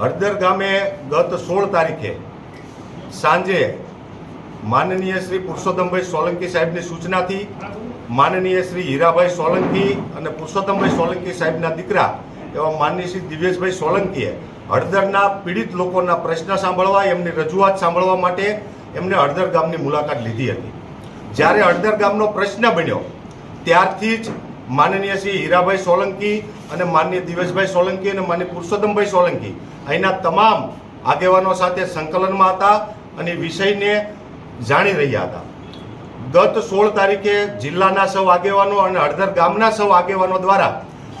હળદર ગામે ગત સોળ તારીખે સાંજે માનનીય શ્રી પુરુષોત્તમભાઈ સોલંકી સાહેબની સૂચનાથી માનનીય શ્રી હીરાભાઈ સોલંકી અને પુરુષોત્તમભાઈ સોલંકી સાહેબના દીકરા એવા માનનીય શ્રી દિવ્યેશભાઈ સોલંકીએ હળદરના પીડિત લોકોના પ્રશ્ન સાંભળવા, એમની રજૂઆત સાંભળવા માટે એમને હળદર ગામની મુલાકાત લીધી હતી. જ્યારે હળદર ગામનો પ્રશ્ન બન્યો, ત્યારથી જ માનનીય શ્રી હીરાભાઈ સોલંકી અને માનનીય દિવેશભાઈ સોલંકી અને માનનીય પુરુષોત્તમભાઈ સોલંકી અહીંના તમામ આગેવાનો સાથે સંકલનમાં હતા અને વિષયને જાણી રહ્યા હતા. ગત સોળ તારીખે જિલ્લાના સૌ આગેવાનો અને હળદર ગામના સૌ આગેવાનો દ્વારા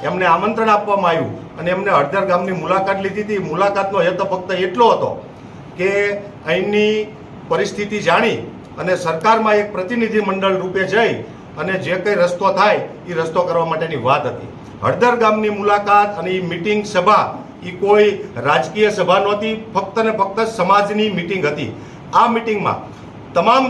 એમને આમંત્રણ આપવામાં આવ્યું અને એમને હળદર ગામની મુલાકાત લીધી હતી. મુલાકાતનો હેતુ ફક્ત એટલો હતો કે અહીંની પરિસ્થિતિ જાણી અને સરકારમાં એક પ્રતિનિધિ મંડળ રૂપે જઈ અને જે કંઈ રસ્તો થાય એ રસ્તો કરવા માટેની વાત હતી. હળદર ગામની મુલાકાત અને એ મિટિંગ સભા એ કોઈ રાજકીય સભા નહોતી, ફક્ત ને ફક્ત સમાજની મિટિંગ હતી. આ મિટિંગમાં તમામ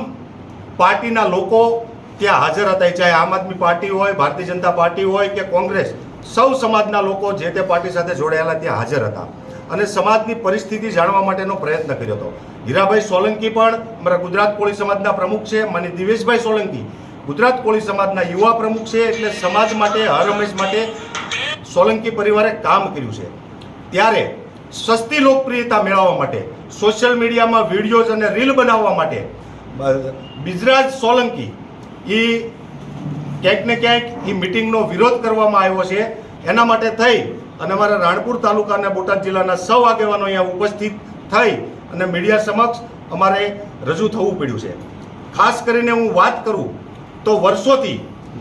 પાર્ટીના લોકો ત્યાં હાજર હતા. ચાહે આમ આદમી પાર્ટી હોય, ભારતીય જનતા પાર્ટી હોય કે કોંગ્રેસ, સૌ સમાજના લોકો જે તે પાર્ટી સાથે જોડાયેલા ત્યાં હાજર હતા. અને સમાજની પરિસ્થિતિ જાણવા માટેનો પ્રયત્ન કર્યો હતો. હીરાભાઈ સોલંકી પણ અમારા ગુજરાત કોળી સમાજના પ્રમુખ છે. મને દિવેશભાઈ સોલંકી ગુજરાત કોળી સમાજના યુવા પ્રમુખ છે. એટલે સમાજ માટે, હર હંમેશ માટે સોલંકી પરિવારે કામ કર્યું છે. ત્યારે સસ્તી લોકપ્રિયતા મેળવવા માટે સોશિયલ મીડિયામાં વિડીયોઝ અને રીલ બનાવવા માટે બિજરાજ સોલંકી એ ક્યાંક ને ક્યાંક એ મિટિંગનો વિરોધ કરવામાં આવ્યો છે. એના માટે થઈ અને અમારા રાણપુર તાલુકા અને બોટાદ જિલ્લાના સૌ આગેવાનો અહીંયા ઉપસ્થિત થઈ અને મીડિયા સમક્ષ અમારે રજૂ થવું પડ્યું છે. ખાસ કરીને હું વાત કરું તો વર્ષોથી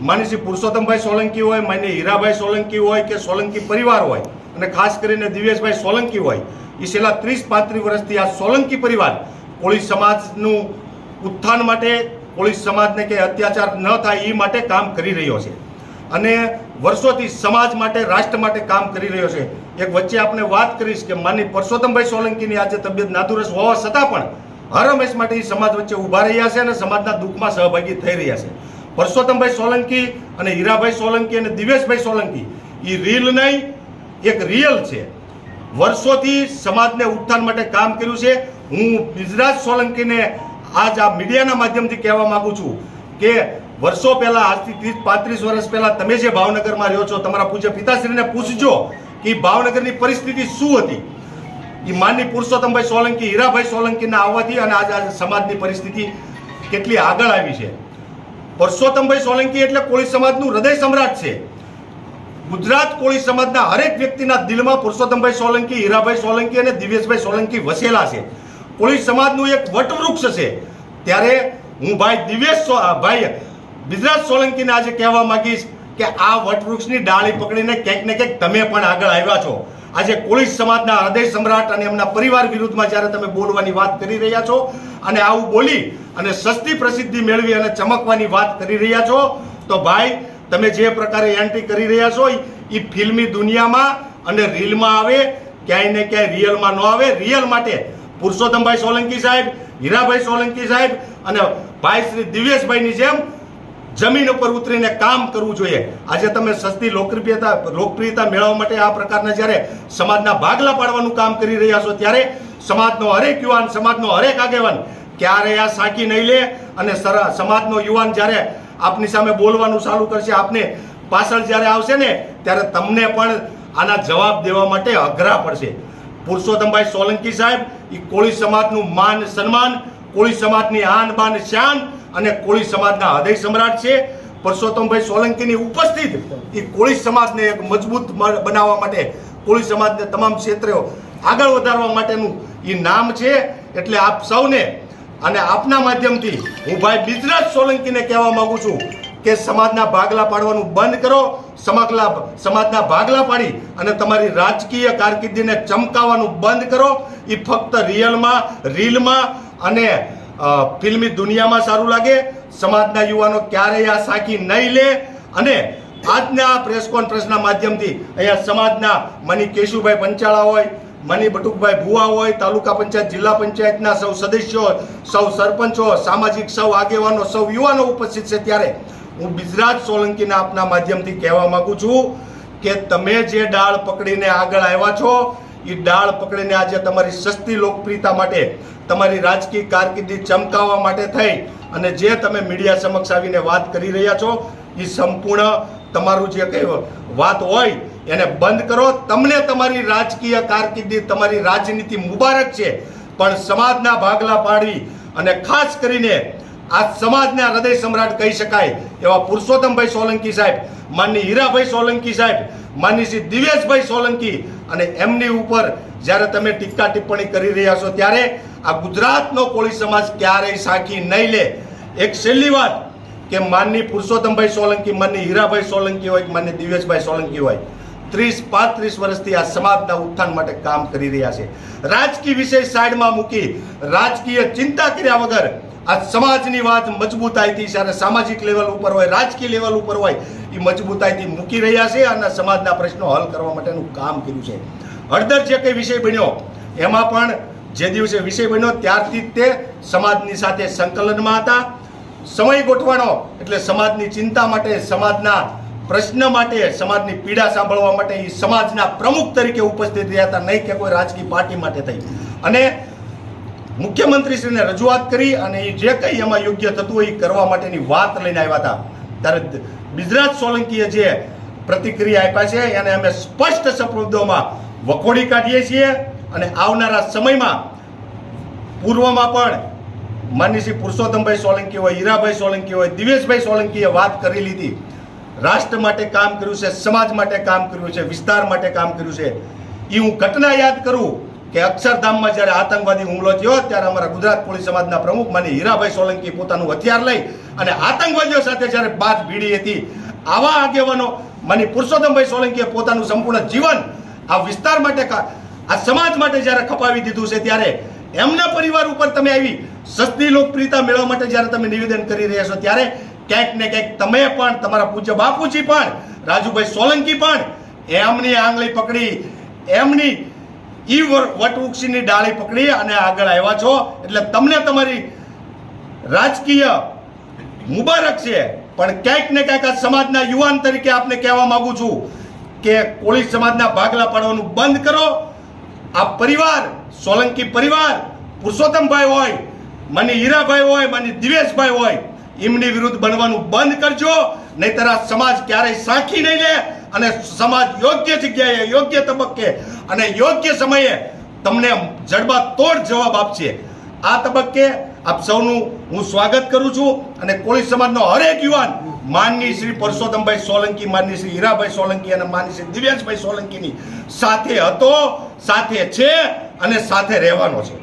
માની શ્રી પુરુષોત્તમભાઈ સોલંકી હોય, માન્ય હીરાભાઈ સોલંકી હોય કે સોલંકી પરિવાર હોય અને ખાસ કરીને દિવ્યેશભાઈ સોલંકી હોય એ છેલ્લા ત્રીસ પાંત્રીસ વર્ષથી આ સોલંકી પરિવાર કોળી સમાજનું ઉત્થાન માટે કોળી સમાજને કે અત્યાચાર ન થાય એ માટે કામ કરી રહ્યો છે. અને વર્ષોથી સમાજ માટે, રાષ્ટ્ર માટે કામ કરી રહ્યો છે. એક વચ્ચે આપણે વાત કરીશ કે માની પરસોત્તમભાઈ સોલંકીની આજે તબિયત નાદુરસ્ત હોવા છતાં પણ હર હંમેશ માટે એ સમાજ વચ્ચે ઊભા રહ્યા છે અને સમાજના દુઃખમાં સહભાગી થઈ રહ્યા છે. પરસોત્તમભાઈ સોલંકી અને હીરાભાઈ સોલંકી અને દિવેશભાઈ સોલંકી એ રીલ નહીં એક રિયલ છે. વર્ષોથી સમાજને ઉત્થાન માટે કામ કર્યું છે. હું બિજરાજ સોલંકીને આજ આ મીડિયાના માધ્યમથી કહેવા માગું છું કે વર્ષો પહેલા, આજથી ત્રીસ, પાંત્રીસ વર્ષ પહેલા તમે જે ભાવનગરમાં રહ્યો છો, તમારા પૂજ્ય પિતાશ્રીને પૂછજો કે ભાવનગરની પરિસ્થિતિ શું હતી. એ માનની પુરુષોત્તમભાઈ સોલંકી, હીરાભાઈ સોલંકીના આવવાથી અને આજે સમાજની પરિસ્થિતિ કેટલી આગળ આવી છે. પુરુષોત્તમભાઈ સોલંકી એટલે કોળી સમાજનું હૃદય સમ્રાટ છે. ગુજરાત કોળી સમાજના હરેક વ્યક્તિના દિલમાં પુરુષોત્તમભાઈ સોલંકી, હીરાભાઈ સોલંકી અને દિવ્યેશભાઈ સોલંકી વસેલા છે. કોળી સમાજનું એક વટવૃક્ષ છે. ત્યારે હું ભાઈ દિવ્યેશ ભાઈ બિજરાજ સોલંકીને આજે કહેવા માંગીશ કે આ વટવૃક્ષની ડાળી પકડીને ક્યાંક ને ક્યાંક તમે પણ આગળ આવ્યા છો. આજે કોળી સમાજના હૃદય સમ્રાટ અને એમના પરિવાર વિરુદ્ધમાં જ્યારે તમે બોલવાની વાત કરી રહ્યા છો અને આવું બોલી અને સસ્તી પ્રસિદ્ધિ મેળવી અને ચમકવાની વાત કરી રહ્યા છો, તો ભાઈ તમે જે પ્રકારે એન્ટ્રી કરી રહ્યા છો એ ફિલ્મી દુનિયામાં અને રીલમાં આવે, ક્યાંય ને ક્યાંય રિયલમાં ન આવે. રિયલ માટે પુરુષોત્તમભાઈ સોલંકી સાહેબ, હીરાભાઈ સોલંકી સાહેબ અને ભાઈ શ્રી દિવ્યેશભાઈની જેમ જમીન ઉપર ઉતરીને કામ કરવું જોઈએ. આજે તમે સસ્તી લોકપ્રિયતા લોકપ્રિયતા મેળવવા માટે આ પ્રકારના જ્યારે સમાજના ભાગલા પાડવાનું કામ કરી રહ્યા છો, ત્યારે સમાજનો હરેક યુવાન, સમાજનો હરેક આગેવાન ક્યારે આ સાંકી નહીં લે અને સમાજનો યુવાન જ્યારે આપની સામે બોલવાનું ચાલુ કરશે. આપને પાછળ જ્યારે આવશે ને, ત્યારે તમને પણ આના જવાબ દેવા માટે અઘરા પડશે. પુરુષોત્તમભાઈ સોલંકી સાહેબ એ કોળી સમાજનું માન સન્માન, કોળી સમાજની આન બાન શાન અને કોળી સમાજના હૃદય સમ્રાટ છે. પરસોત્તમભાઈ સોલંકીની ઉપસ્થિત એ કોળી સમાજને એક મજબૂત બનાવવા માટે કોળી સમાજને તમામ ક્ષેત્રે આગળ વધારવા માટેનું એ નામ છે. એટલે આપ સૌને અને આપના માધ્યમથી હું ભાઈ બિજરાજ સોલંકીને કહેવા માંગુ છું કે સમાજના ભાગલા પાડવાનું બંધ કરો સમગલા સમાજના ભાગલા પાડી અને તમારી રાજકીય કારકિર્દીને ચમકાવવાનું બંધ કરો. એ ફક્ત રિયલમાં, રીલમાં અને ફિલ્મી દુનિયામાં સારું લાગે. સમાજના યુવાનો ક્યારેય આ સાખી નહીં લે. અને આજના પ્રેસ કોન્ફરન્સના માધ્યમથી અહીંયા સમાજના મની કેશુભાઈ પંચાળા હોય મની બટુકભાઈ ભુવા હોય, તાલુકા પંચાયત, જિલ્લા પંચાયતના સૌ સદસ્યો સૌ સરપંચો સામાજિક સૌ આગેવાનો, સૌ યુવાનો ઉપસ્થિત છે ત્યારે હું બિજરાજ સોલંકીના આપના માધ્યમથી કહેવા માગું છું કે તમે જે ડાળ પકડીને આગળ આવ્યા છો એ ડાળ પકડીને આજે તમારી સસ્તી લોકપ્રિયતા માટે, તમારી રાજકીય કારકિર્દી ચમકાવવા માટે થઈ અને જે તમે મીડિયા સમક્ષ આવીને વાત કરી રહ્યા છો એ સંપૂર્ણ તમારું જે કંઈ વાત હોય એને બંધ કરો. તમને તમારી રાજકીય કારકિર્દી, તમારી રાજનીતિ મુબારક છે. પણ સમાજના ભાગલા પાડી અને ખાસ કરીને આ સમાજના હૃદય સમ્રાટ કહી શકાય એવા પુરુષોત્તમભાઈ સોલંકી સાહેબ, માનની હીરાભાઈ સોલંકી સાહેબ, માનની શ્રી દિવેશભાઈ સોલંકી અને એમની ઉપર જ્યારે તમે ટીકા ટિપ્પણી કરી રહ્યા છો ત્યારે આ ગુજરાતનો કોળી સમાજ ક્યારેય સાખી નહીં લે. એક છેલ્લી વાત કે માનની પુરુષોત્તમભાઈ સોલંકી, માનની હીરાભાઈ સોલંકી હોય કે માનની દિવેશભાઈ સોલંકી હોય. ત્રીસ, પાંત્રીસ વર્ષથી આ સમાજના ઉત્થાન માટે કામ કરી રહ્યા છે. રાજકીય વિષય સાઈડમાં મૂકી રાજકીય ચિંતા કર્યા વગર આ સમાજની વાત મજબૂતાઈથી જ્યારે સામાજિક લેવલ ઉપર હોય, રાજકીય લેવલ ઉપર હોય, એ મજબૂતાઈથી મૂકી રહ્યા છે અને સમાજના પ્રશ્નો હલ કરવા માટેનું કામ કર્યું છે. હળદર જે કંઈ વિષય બન્યો, એમાં પણ જે દિવસે વિષય બન્યો ત્યારથી જ તે સમાજની સાથે સંકલનમાં હતા. સમય ગોઠવાનો એટલે સમાજની ચિંતા માટે સમાજના પ્રશ્ન માટે, સમાજની પીડા સાંભળવા માટે એ સમાજના પ્રમુખ તરીકે ઉપસ્થિત રહ્યા હતા, નહીં કે કોઈ રાજકીય પાર્ટી માટે થઈ. અને મુખ્યમંત્રીશ્રીને રજૂઆત કરી અને એ જે કંઈ એમાં યોગ્ય થતું હોય એ કરવા માટેની વાત લઈને આવ્યા હતા. ત્યારે બિજરાજ સોલંકીએ જે પ્રતિક્રિયા આપ્યા છે, એને અમે સ્પષ્ટ શબ્દોમાં વખોડી કાઢીએ છીએ અને આવનારા સમયમાં પૂર્વમાં પણ માનની શ્રી પુરુષોત્તમભાઈ સોલંકી હોય, હીરાભાઈ સોલંકી હોય, દિવેશભાઈ સોલંકીએ વાત કરી લીધી. રાષ્ટ્ર માટે કામ કર્યું છે, સમાજ માટે કામ કર્યું છે, વિસ્તાર માટે કામ કર્યું છે. એ હું ઘટના યાદ કરું કે અક્ષરધામમાં જ્યારે આતંકવાદી હુમલો થયો, ત્યારે અમારા ગુજરાત પોલીસ સમાજના પ્રમુખ માની હીરાભાઈ સોલંકી પોતાનું હથિયાર લઈ અને આતંકવાદીઓ સાથે જ્યારે બાદ ભીડી હતી, આવા આગેવાનો માની પુરુષોત્તમભાઈ સોલંકીએ પોતાનું સંપૂર્ણ જીવન આ વિસ્તાર માટે આ સમાજ માટે જ્યારે ખપાવી દીધું છે, ત્યારે એમના પરિવાર ઉપર તમે આવી સસ્તી લોકપ્રિયતા મેળવવા માટે જ્યારે તમે નિવેદન કરી રહ્યા છો, ત્યારે ક્યાંક ને ક્યાંક તમે પણ, તમારા પૂજ્ય બાપુજી પણ, રાજુભાઈ સોલંકી પણ, એમની આંગળી પકડી, એમની ઈ વટવૃક્ષની ડાળી પકડી અને આગળ આવ્યા છો. એટલે તમને તમારી રાજકીય મુબારક છે. પણ ક્યાંક ને ક્યાંક આ સમાજના યુવાન તરીકે આપને કહેવા માંગુ છું કે કોળી સમાજના ભાગલા પાડવાનું બંધ કરો. આ પરિવાર, સોલંકી પરિવાર, પુરુષોત્તમભાઈ હોય, માની હીરાભાઈ હોય, માની દિવેશભાઈ હોય એમની વિરુદ્ધ બનવાનું બંધ કરજો, નહીતર આ સમાજ ક્યારેય સાંખી નહીં લે અને સમાજ યોગ્ય જગ્યાએ યોગ્ય તબક્કે અને યોગ્ય સમયે તમને જડબા તોડ જવાબ આપશે. આ તબક્કે આપ સૌનું હું સ્વાગત કરું છું અને કોળી સમાજનો હરેક યુવાન, માનની શ્રી પરસોત્તમભાઈ સોલંકી, માનની શ્રી હીરાભાઈ સોલંકી અને માનની શ્રી દિવ્યાંશભાઈ સોલંકીની સાથે હતો, સાથે છે અને સાથે રહેવાનો છે.